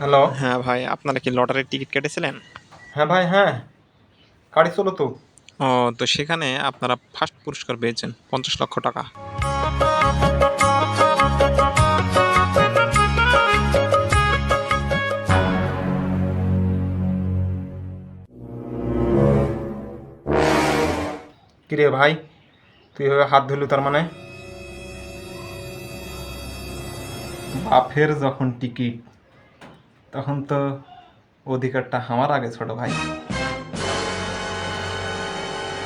Hello. হ্যাঁ ভাই আপনারা কি লটারির টিকিট কেটেছিলেন? হ্যাঁ ভাই হ্যাঁ। গাড়ি চলো তো। ও তো সেখানে আপনারা ফার্স্ট পুরস্কার পেয়েছেন পঞ্চাশ লক্ষ টাকা। কিরে ভাই তুই এভাবে হাত ধুলু তার মানে? বাপের যখন টিকিট। তখন তো অধিকারটা আমার আগে, ছোট ভাই।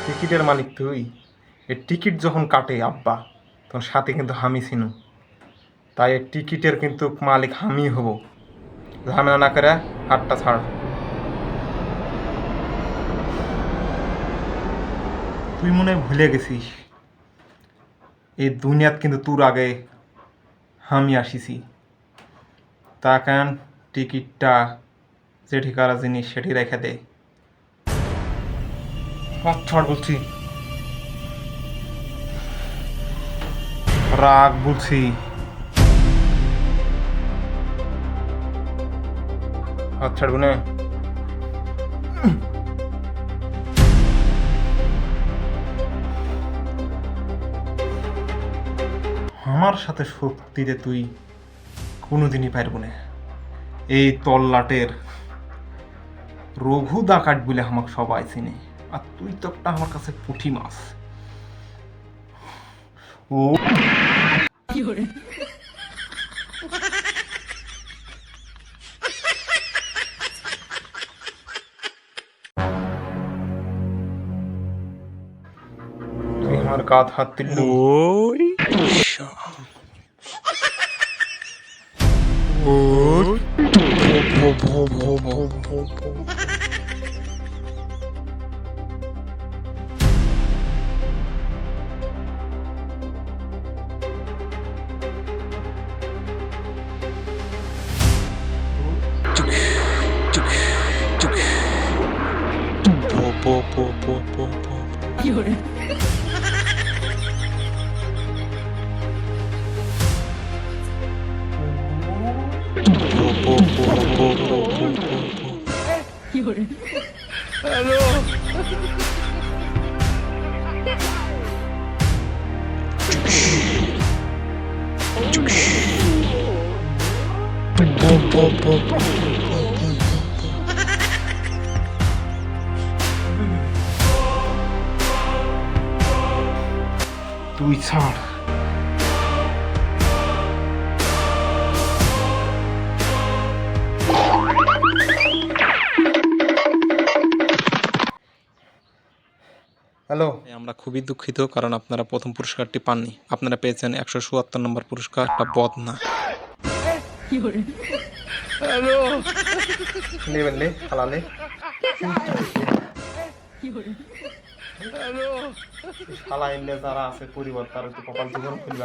টিকিটের মালিক তুই। এই টিকিট যখন কাটে, আব্বা তখন সাথে কিন্তু হামি ছিনু তাই এই টিকিটের কিন্তু মালিক হামি হব। ঝামেলা না করে হাতটা ছাড়। তুই মনে ভুলে গেছিস, এই দুনিয়াত কিন্তু তোর আগে আমি আসিছি। তা কেন? টিকিটটা যে ঠিকারা জিনিস সেটি রেখে দে। ছাড় বলছি। রাগ বলছি। ছাড়বো না আমার সাথে শক্তিতে তুই। কোনোদিনই পারব না। এই তল্লাটের রঘু ডাকাট বলে আমাকে সবাই চিনে। আর তুই তো একটা আমার কাছে পুঁটি মাছ। ও তুই আমার কাঁধ হাত ওই ওই ぽーぽーぽーぽー。ちょっ。ちょっ。ちょ。Hello. 啵啵啵啵啵啵啵啵！对唱。হ্যালো। আমরা খুবই দুঃখিত কারণ আপনারা প্রথম পুরস্কারটি পাননি। আপনারা পেয়েছেন একশো চুয়াত্তর নম্বর পুরস্কার একটা বদনা নেবেন নে হালালে শালা এলে যারা আছে পরিবার তার কপাল জীবন না।